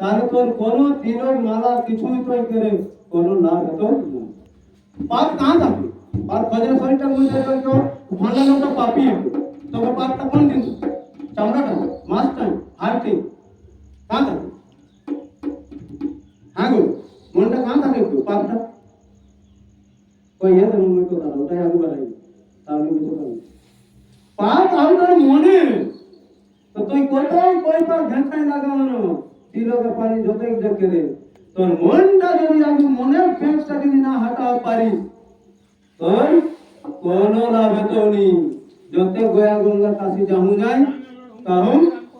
তোর কোনো তিলক মালা কিছুই তো করে কোনো লাভ হতো। না পাপ কাহা থাকে পাপ ভজন শরীরটা মধ্যে তো তো ভাঙা লোকটা পাপি হবে তবে পাপটা কোন দিন? চামড়াটা, মাছটা, হাড়টি কাহা থাকে হ্যাঁ গো, মনটা কাহা থাকে একটু পাপটা ওই এ তো মনে তো দাদা ওটাই আগে বাড়াই তাহলে কিছু পাবি পাপ আমাদের মনে। তো তুই কোথায় পয়সা ঘেঁচাই লাগানো তিলকে পানি যতই দেখে দে তোর মনটা যদি আমি মনের ফেঁসটা যদি না হাঁটাও পারিস তোর কোনো লাভ হতো নি যত গয়া গঙ্গা কাশি যাহু নাই তাহু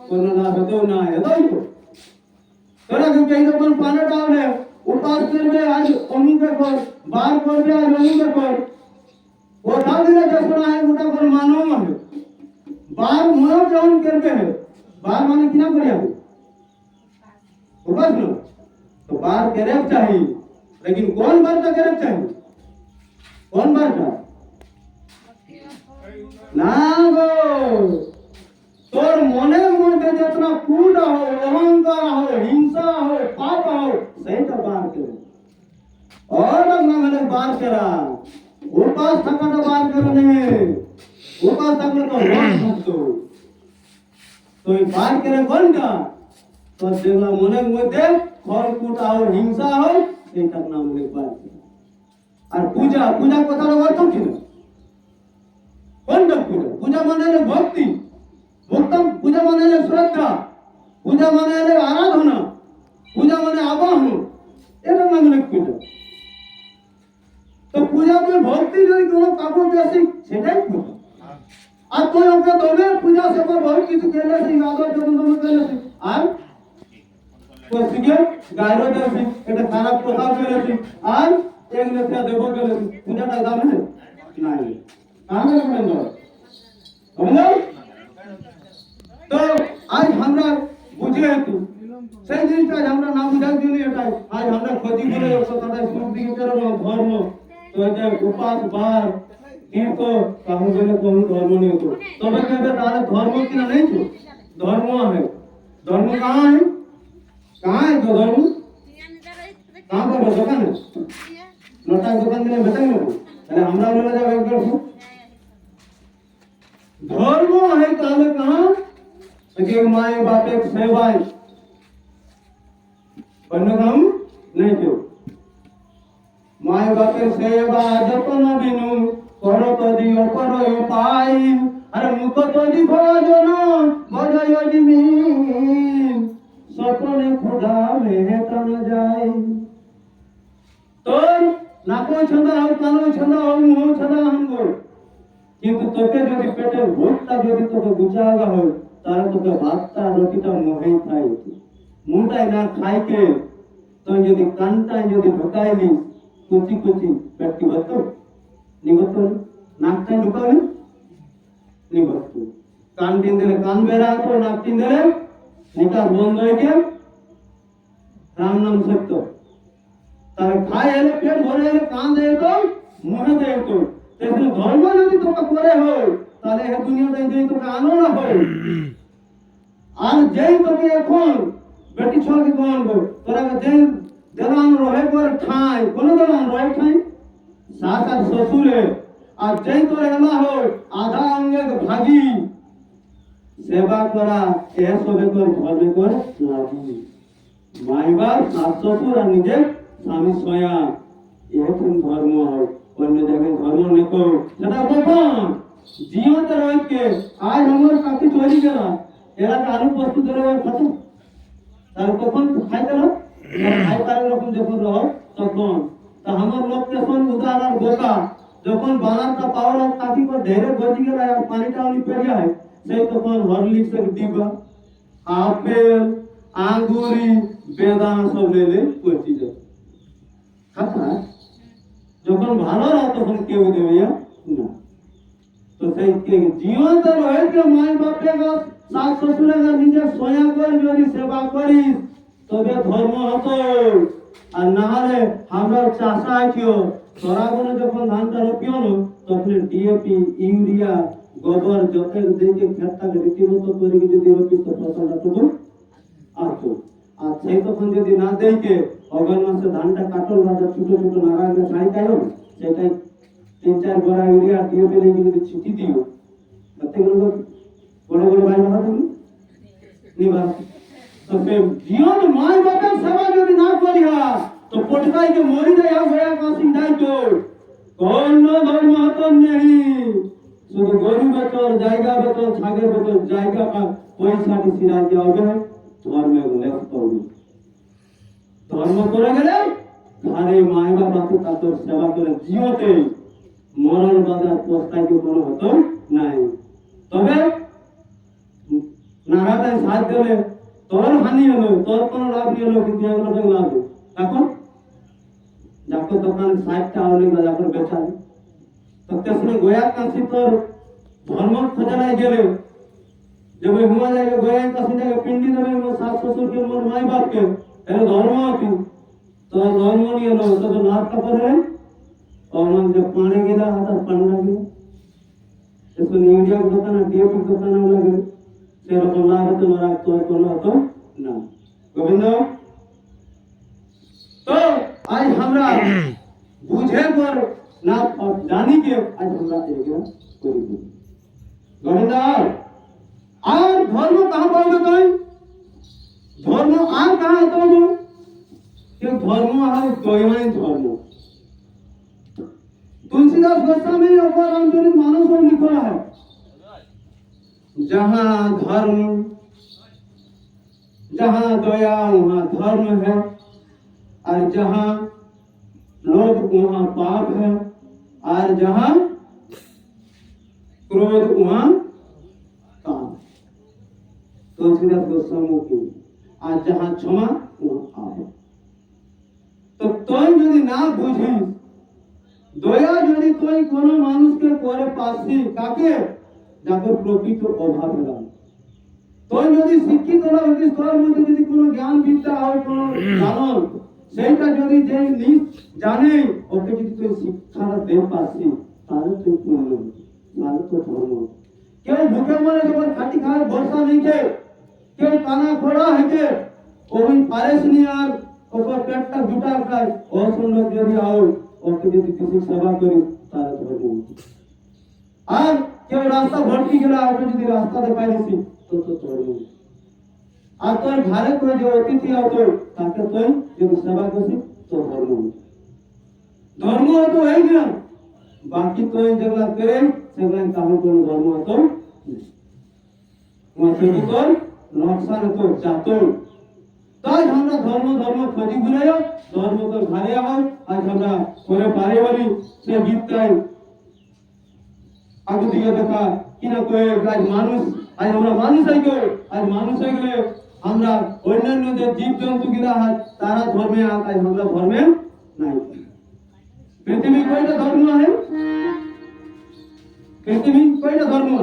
কোনো লাভ হতো না এটাই তো তোরা কিন্তু এইরকম পানাটা হলে উপাস করবে আজ অমুকে কর বার করবে আজ অমুকে কর ওটা দিলে যে শোনা হয় ওটা করে মানো হবে বার মনে যখন করবে বার মানে কিনা করে যাবে समझ लो तो बार करे चाहिए, लेकिन कौन बार का करे चाहिए? कौन बार का? ना गो। तोर मने मने जितना कूट हो, अहंकार हो, हिंसा हो, पाप हो, सही तो बार करो और तो मैंने बार करा उपास तक तो बार करने उपास तक तो बार तो ये बार करे कौन का? তো যেগুলা মনের মধ্যে খড়কুট আর হিংসা হয়, সেইটার নাম লিখবার আর পূজা পূজা কথাটা অর্থ কি? না পূজা। পূজা মানে ভক্তি। ভক্তম পূজা মানে শ্রদ্ধা। পূজা মানে আরাধনা। পূজা মানে আবাহন এটা নাম হলো পূজা তো পূজাতে ভক্তি যদি কোনো কাপড় বেশি সেটাই পূজা। আর তুই ওকে দমে পূজা সেবা বহুত কিছু কেলে সেই আদর যখন আর প্রেসিডেন্ট গাইরোড আছে এটা খারাপ প্রভাব ফেলেছে আর এক নেতা দেব গেলেছে পূজাটা যাবে না নাই। আমরা বলেন না তো আজ আমরা বুঝে হেতু সেই জিনিসটা আমরা না বুঝার জন্য এটা আজ আমরা ক্ষতি করে যাব তারা সব দিকে বেরোবো ধর্ম তো এটা উপাস বার কিন্তু কাহু বলে কোন ধর্ম নিয়ে তবে কেবে তারা ধর্ম কিনা নেই তো? ধর্ম है ধর্ম কাহা है કાંઈ તો ધરું કાં કરો દુકાને મોટા દુકાન તમે બતાવી લો અને હમણાં બોલે જાવ એમ કરશું ધર્મ હે કાલે કાં સગે માય બાપે સેવાય. બંને કામ નહીં જો માય બાપે સેવા જપન બિનું કરો તો દિયો કરો પાઈ અરે મુકો તો દી ભોજન મજા યોજી મી স্বপনে ক্ষুধা মেহতন যায়। তোর নাকো ছন্দা হোক কানো ছন্দা হোক মুহ ছন্দা হঙ্গ কিন্তু তোকে যদি পেটের ভোগটা যদি তোকে বুঝাওয়া হয়, তাহলে তোকে ভাতটা রুটিটা মোহেই খাই মুটাই না খাইকে। তো যদি কানটাই যদি ঢোকাইলি, কুচি কুচি পেটটি ভরতো নিগত নাকটাই ঢুকাবি? নিগত কান টিন দিলে কান বেড়াতো নাক টিন দিলে নিকাশ বন্ধ হয়ে রাম নাম সত্য। তাহলে খাই এলে পেট ভরে এলে কান দেয় তো মুখে দেয় তো। তেমনি ধর্ম যদি তোকে করে হয়, তাহলে এই দুনিয়াটাই যদি তোকে আনো না হয়। আর যেই তোকে এখন বেটি ছোয়াকে কোন গো তোরা যেই দেলান রহে পর ঠাই কোন দেলান রহে ঠাই শাশ আর শ্বশুরে। আর যেই তোর এলা হয়, আধা অঙ্গে ভাগি। সেবা করা এ সবে কর ধর্মে কর লাগি মাইবার শ্বশুর আর নিজে স্বামী সয়া এরকম ধর্ম হয়। অন্য জায়গায় ধর্ম নেকো সেটা কখন জিয়ত রইকে আজ আমার কাছে চলে গেল। এরা আলু পোস্ত ধরে খাতো তার কখন খাইতে রহ খাইতে রকম যখন রহ, তখন। তা আমার লোক যখন উদার আর বোকা। যখন বানারটা পাওয়ার কাকি করে ঢেরে গজি গেল আর পানিটা উনি পেরিয়ে হয় সেই তখন হরলিক্স এর ডিবা আপেল আঙ্গুরি বেদানা সব লেলে পচি যাবে। যখন ভালো রাহ তখন কেউ দেবে না। তো সেই কে- জীবন্ত রয়েছে মাই বাপে গা শাশ শ্বশুরে গা নিজের সয়া করে, যদি সেবা করিস, তবে ধর্ম হতো। আর না হলে আমরা চাষা আছিও তোরা যখন ধানটা রোপিও না তখন ডিএপি ইউরিয়া গোবর যত দিকে ক্ষেতটাকে রীতিমতো করে যদি রোপিস তো ফসলটা তবু আসতো আর সেই তখন যদি না দেইকে অগন মাসে ধানটা কাটল ভাজা ছোট ছোট নারায়ণের ছাড়ি খাইও সেটাই তিন চার গোড়া ইউরিয়া দিয়ে পেলে যদি ছিটি দিও, তাতে গুলো বড় বড় ভাই বাবা তুমি নিবা তো সে জীবন মাই বাপের সেবা যদি না করিয়া তো পটকাইকে মরি যায় আর হয়ে কাশি যাই তো কোন ধর্ম হতন নেই। শুধু গরু বেতন জায়গা বেতন ছাগের বেতন জায়গা পা পয়সাটি সিরাই দেওয়া হবে? ধর্মের লেখ করবে। ধর্ম করে গেলে ঘরে মায় বাবাকে তাদের সেবা করে জিওতে মরণ বাজার পোস্তাইকে কোনো হতো? নাই। তবে নাগাদায় সাথ দিলে তোর হানি হলো, তোর কোনো লাভ নিয়ে হলো, কিন্তু এগুলো লাভ এখন যাকে দোকান ষাটটা হলে বা যাকে त्यासने गोयात नसली तर धर्म खजानाय गेले जब हुआ जाएगा गोयात असली जाएगा पिंडी जब मोर सास ससुर के मोर माई बाप के अरे धर्म की तो धर्म नहीं है तो तो नाक का पर है और मन जब पाने गिरा हाथ पाने लगे इसको इंडिया को पता ना डीएफ को पता ना लगे से रकम ना रहते ना रखते और कोनो तो ना गोविंद तो आज हमरा बुझे पर नाम और जानी ናብ ኣብ एक ኣይሁዳ कोई नहीं ገበና आर धर्म कहाँ पाओगे कहीं धर्म आर कहाँ है तो क्यों धर्म हमारे दोयमानी धर्म। तुलसीदास गोस्वामी अपना रामचरित मानस को लिख रहा है, जहाँ धर्म, जहाँ दया, वहाँ धर्म है, और जहाँ लोग वहाँ पाप है। আর যাহা ক্রমের উহা কাম সম্মুখী আর যাহা ক্ষমা তো তুই যদি না বুঝিস, দয়া যদি তুই কোন মানুষকে করে পাসি কাকে? যাকে প্রকৃত অভাব লাগে তুই যদি শিক্ষিত না হইতিস, তোর মধ্যে যদি কোনো জ্ঞান বিদ্যা হয়, কোনো সেইটা যদি যে নিজ জানে? ওকে যদি তুই শিক্ষাটা দে পাচ্ছি তাহলে তুই পূর্ণ তাহলে তো ধর্ম। কেউ ভুকে মরে যখন খাটি খায় ভরসা নিচে কেউ কানা খোড়া হয়েছে ওই পারেস নি আর ওপর পেটটা জুটা খায়। ও সুন্দর যদি আও ওকে যদি কিছু সেবা করি, তাহলে ধর্ম। আর কেউ রাস্তা ভটকি গেলে ওকে যদি রাস্তা দেখাই দিছি, তো তো ধর্ম। আর তোর ঘরে করে যে অতিথি হতো তাকে তুই যদি সেবা করছি তো ধর্ম। ধর্ম হতো এই না। বাকি তুই যেগুলা করে সেগুলা তাহলে কোনো ধর্ম হতো না শুধু তোর নকশান তো চাতো তাই আমরা ধর্ম ধর্ম ধর্ম তো ঘরে হয় আজ আমরা করে পারে বলি সে আগে দিকে দেখা কিনা কয়ে আজ মানুষ, আজ আমরা মানুষ হয়ে গেল, আজ মানুষ হয়ে গেলে আমরা অন্যান্য যে জীব জন্তু হয়, তারা ধর্মে আজ আমরা ধর্মে নাই। পৃথিবী কয়টা ধর্ম আছে পৃথিবী কয়টা ধর্ম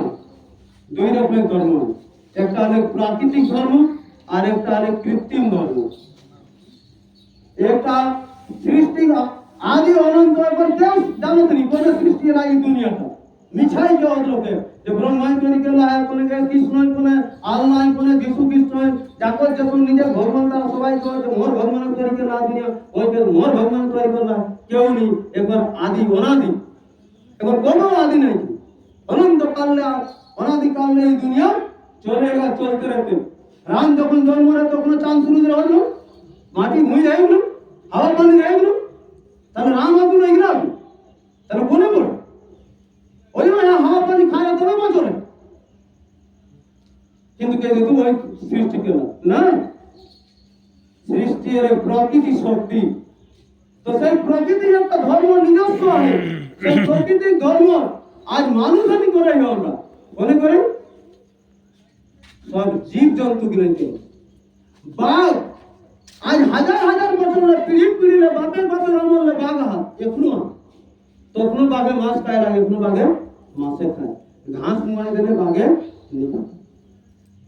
দুই রকমের ধর্ম একটা হলো প্রাকৃতিক ধর্ম আর একটা হলো কৃত্রিম ধর্ম। একটা সৃষ্টি আদি অনন্ত কেউ জানত নি কোন সৃষ্টি লাগে দুনিয়াটা? মিছাই কেউ লোকে। যে ব্রহ্মাই তৈরি করলা হয় কোনে কৃষ্ণ কোনে আল্লাহ কোনে, যিশু কৃষ্ণ যাকর যখন নিজের ভগবান তারা সবাই কয় যে মোর ভগবান তৈরি করলা দুনিয়া। ওই মোর ভগবান তৈরি করলা কেউ নি একবার আদি অনাদি। একবার কোনো আদি নেই। অনন্তকালে অনাদিকালে এই দুনিয়া চলে গেল চলতে রয়েছে রাম যখন জন্ম রে তখন চাঁদ সূর্য হইল মাটি ভুঁই যাইল হাওয়া পানি যাইল তাহলে রাম আদি এই না তাহলে কোনে বল? ওই মানে হাওয়া পানি খায় না, তবে বাঁচলে কিন্তু কে যেত ওই সৃষ্টি কেন না। সৃষ্টির প্রকৃতি শক্তি। তো সেই প্রকৃতির একটা ধর্ম নিজস্ব আছে। সেই প্রকৃতির ধর্ম আজ মানুষ আমি করে আমরা মনে করেন? সব জীব জন্তু গিলেছে বাঘ, আজ হাজার হাজার বছর পিড়ি পিড়িলে বাপের বাপের আমলে বাঘ হাত এখনও তখনো বাঘে মাছ খায় লাগে এখনও বাঘে মাছে খায়। ঘাস মুড়াই দিলে বাঘে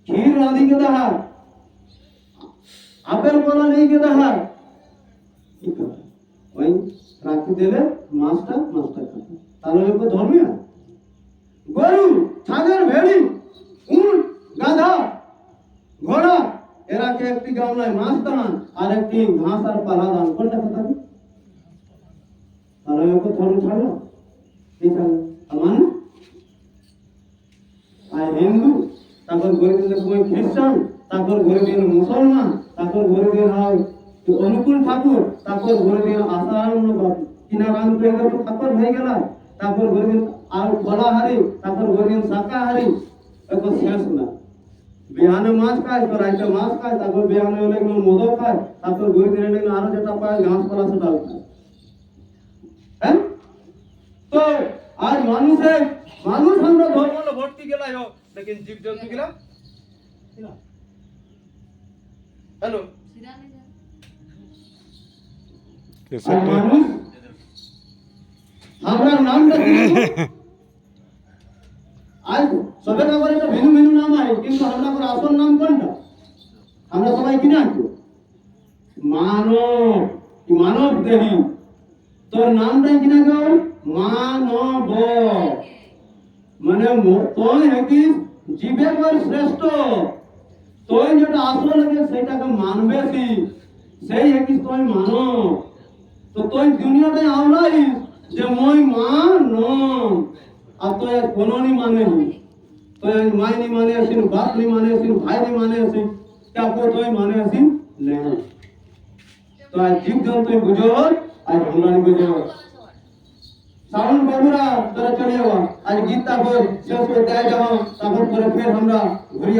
ক্ষীর রাঁধি কে দেখা আপেল কলা নেই কে দেখা কি করে? ওই রাখি দিলে মাছটা মাছটা খায় তাহলে ওকে ধর্মীয় গরু, ছাগল, ভেড়ি, উট, গাধা, ঘোড়া এরাকে একটি গামলায় মাছ দান, আর একটি ঘাস আর পালা দান। কোনটা কথা তাহলে ওকে ধর্ম ছাড়লো? কি ছাড়লো? মানুষ আর হিন্দু, তারপর কই খ্রিস্টান, তারপর দিন মুসলমান, তারপর দিন হয় অনুকূল ঠাকুর তারপর ঘুরবে আসারানন্দ বাবু তিনার ঠাকুর হয়ে গেল? তারপর ঘুরবেন আর কলাহারি তারপর ঘুরবেন শাকাহারি তারপর শেষ না। বিহানে মাছ খায় তো রাইতে মাছ খায় তারপর বিহানে অনেক মদ খায় তারপর ঘুরবেন অনেক আরও যেটা পায় ঘাস কলা সেটাও খায়। হ্যাঁ? তো আর মানুষের মানুষ আমরা ধর্ম ভর্তি গেলাই হোক লেকিন জীব জন্তু গেলাম হ্যালো? আমরা নামটা কিন্তু আজ সবে কাবার একটা ভিন্ন ভিন্ন নাম আছে কিন্তু আমরা আসল নাম কোনটা আমরা সবাই কিনে আনব। মানব মানব দেহি? তোর নামটাই কিনা গাও মানব। মানে তুই হেকিস জীবে কর শ্রেষ্ঠ। তুই যেটা আসল লাগে সেটাকে মানবে কি সেই হেকিস তুই মানব। তো তুই দুনিয়াতে আমলাই যে মই আর তুই আর কোনো নি মানে নি তুই আজ মাই নি মানে আসিন বাপ নি মানে আসিন ভাই নি মানে আসিন কাকো তুই মানে আসিন না তো আজ জীব জন্তু বুঝো, আজ আমরা বুঝো। শ্রাবণ বাবুরা তোরা চলে যাওয়া আজ গীতা বই শেষ করে দেয় যাওয়া তারপর পরে ফের আমরা ঘুরি